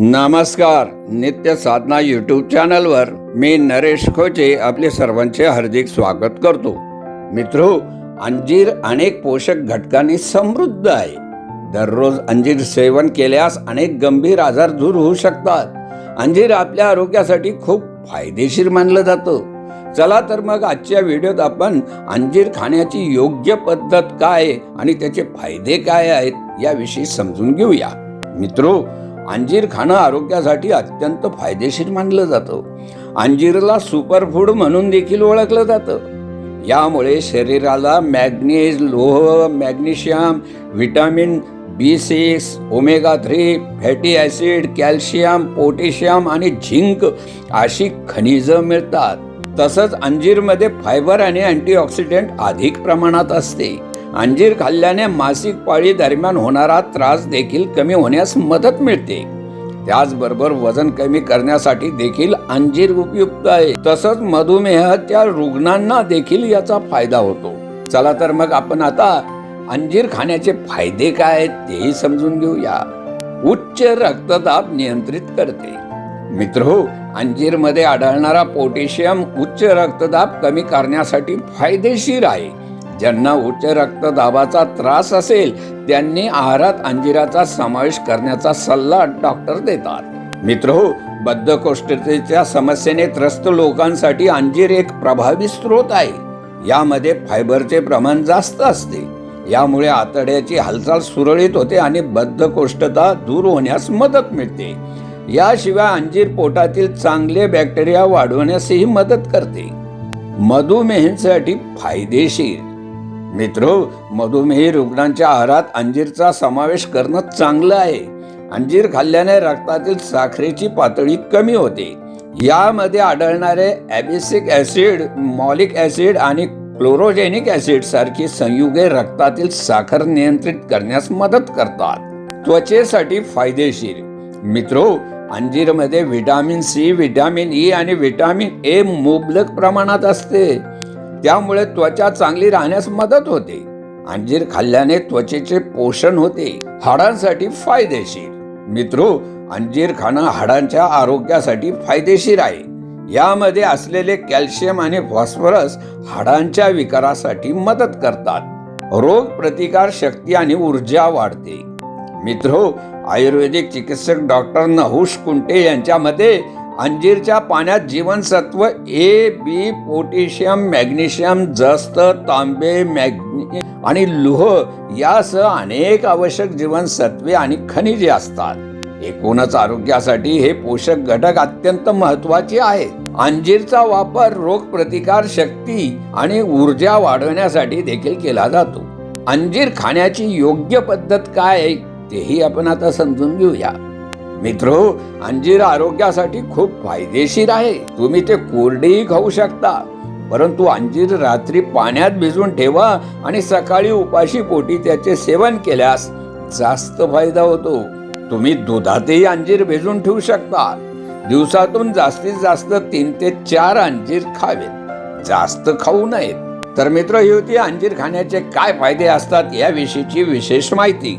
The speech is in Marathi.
नमस्कार नित्य साधना यूट्यूब चॅनलवर मी नरेश खोचे आपले सर्वांचे हार्दिक स्वागत करतो. मित्र अंजीर अनेक पोषक घटकांनी समृद्ध आहे. दररोज अंजीर सेवन केल्यास अनेक गंभीर आजार दूर होऊ शकतात. अंजीर आपल्या आरोग्यासाठी खूप फायदेशीर मानलं जातं. चला तर मग आजच्या व्हिडिओत आपण अंजीर खाण्याची योग्य पद्धत काय आणि त्याचे फायदे काय आहेत याविषयी समजून घेऊया. मित्रो अंजीर खाणं आरोग्यासाठी अत्यंत फायदेशीर मानलं जातं. अंजीरला सुपरफूड म्हणून देखील ओळखलं जातं. यामुळे शरीराला मॅग्नीज लोह magnesium vitamin B six omega three fatty acid calcium potassium आणि झिंक अशी खनिजं मिळतात. तसंच अंजीरमध्ये फायबर आणि अँटीऑक्सिडंट अधिक प्रमाणात असते. अंजीर खाल्ल्याने मासिक पाळी दरम्यान होणारा त्रास देखील कमी होण्यास मदत मिळते. त्याचबरोबर वजन कमी करण्यासाठी देखील अंजीर उपयुक्त आहे. तसंच मधुमेह त्या रुग्णांना देखील याचा फायदा होतो. चला तर मग आपण आता अंजीर खाण्याचे फायदे काय आहेत तेही समजून घेऊया. उच्च रक्तदाब नियंत्रित करते. मित्र हो अंजीरमध्ये आढळणारा पोटॅशियम उच्च रक्तदाब कमी करण्यासाठी फायदेशीर आहे. ज्यांना उच्च रक्तदाबाचा त्रास असेल त्यांनी आहारात अंजिराचा समावेश करण्याचा सल्ला डॉक्टर देतात. मित्र हो बद्धकोष्ठतेच्या समस्येने त्रस्त लोकांसाठी अंजीर एक प्रभावी स्रोत आहे. यामध्ये फायबरचे प्रमाण जास्त असते. यामुळे आतड्याची हालचाल सुरळीत होते आणि बद्धकोष्ठता दूर होण्यास मदत मिळते. याशिवाय अंजीर पोटातील चांगले बॅक्टेरिया वाढवण्यासही मदत करते. मधुमेहींसाठी फायदेशीर. मित्रो मधुमेही रुग्णांच्या आहारात अंजीरचा समावेश करणं चांगलं आहे. अंजीर खाल्ल्याने रक्तातील साखरेची पातळी कमी होते. यामध्ये आढळणारे ॲबिसिक ॲसिड मॉलिक ॲसिड आणि क्लोरोजेनिक ॲसिड सारखी संयुगे रक्तातील साखर नियंत्रित करण्यास मदत करतात. त्वचेसाठी फायदेशीर. मित्रो अंजीरमध्ये व्हिटॅमिन सी व्हिटॅमिन ई आणि व्हिटॅमिन ए मुबलक प्रमाणात असते. त्यामुळे त्वचा चांगली राहण्यास मदत होते. अंजीर खाल्ल्याने त्वचेचे पोषण होते. हाडांसाठी फायदेशीर. मित्रो अंजीर खाणं हाडांच्या आरोग्यासाठी फायदेशीर आहे. यामध्ये असलेले कॅल्शियम आणि फॉस्फरस हाडांच्या विकारासाठी मदत करतात. रोग प्रतिकार शक्ती आणि ऊर्जा वाढते. मित्रो आयुर्वेदिक चिकित्सक डॉक्टर नहुष कुंटे यांच्या मते अंजीरच्या पाण्यात जीवनसत्व ए बी पोटॅशियम मॅग्नेशियम जस्त तांबे मॅग्ने आणि लोह यासह अनेक आवश्यक जीवनसत्वे आणि खनिजे असतात. एकूणच आरोग्यासाठी हे पोषक घटक अत्यंत महत्त्वाचे आहेत अंजीरचा वापर रोगप्रतिकार शक्ती आणि ऊर्जा वाढवण्यासाठी देखील केला जातो. अंजीर खाण्याची योग्य पद्धत काय आहे तेही आपण आता समजून घेऊया. मित्रो अंजीर आरोग्यासाठी खूप फायदेशीर आहे. तुम्ही ते कोरडेही खाऊ शकता. परंतु अंजीर रात्री पाण्यात भिजून ठेवा आणि सकाळी उपाशी पोटी त्याचे सेवन केल्यास जास्त फायदा होतो. तुम्ही दुधातही अंजीर भिजून ठेवू शकता. दिवसातून जास्तीत जास्त तीन ते चार अंजीर खावेत. जास्त खाऊ नयेत. तर मित्र ही होती अंजीर खाण्याचे काय फायदे असतात याविषयीची विशेष माहिती